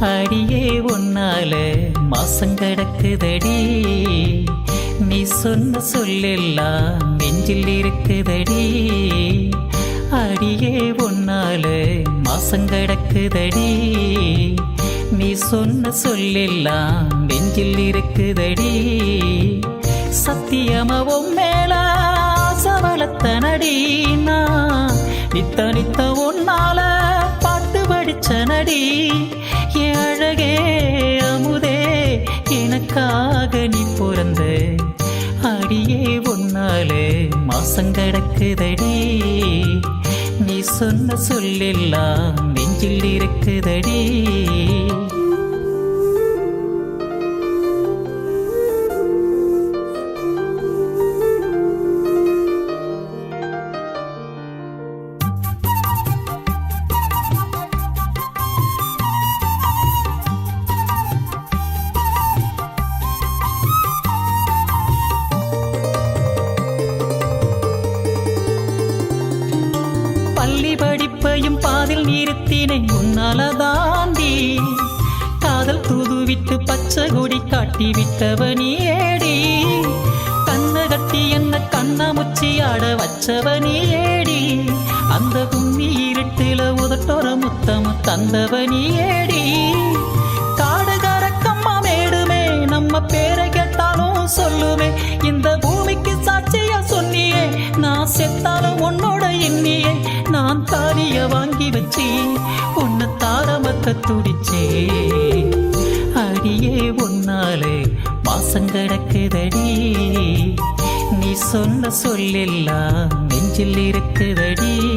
அடியே உன்னால மாசம் கிடக்குதடி. நீ சொன்ன சொல்லெல்லாம் நெஞ்சில் இருக்குதடி. அடியே உன்னால மாசம் கிடக்குதடி. நீ சொன்ன சொல்லெல்லாம் நெஞ்சில் இருக்குதடி. சத்தியமாவும் மேல சவளத்தனடி நான். நித்த நித்த உன்னால பாட்டு படிச்ச நடி என் அழகே அமுதே எனக்காக நீ பிறந்த அடியே ஒன்னாலே மாசம் கிடக்குதடி. நீ சொன்ன சொல்லெல்லாம் நெஞ்சில் இருக்குதடி. பள்ளி படிப்பையும் பாதில் நிறுத்தினை உன்னால தாண்டி காதல் தூதுவிட்டு பச்சை கொடி காட்டி விட்டவனி ஏடி கண்ண கட்டி என்ன கண்ணாமுச்சி முச்சியாட வச்சவனி ஏடி அந்த கும்மி இருட்டில உதட்டோர முத்தம் தந்தவனி நான் தானிய வாங்கி வச்சு உன்னை தாரமத்த துடிச்சே அடியே உன்னாலே மாசம் கிடக்குதடி. நீ சொன்ன சொல்லெல்லாம் நெஞ்சில் இருக்குதடி.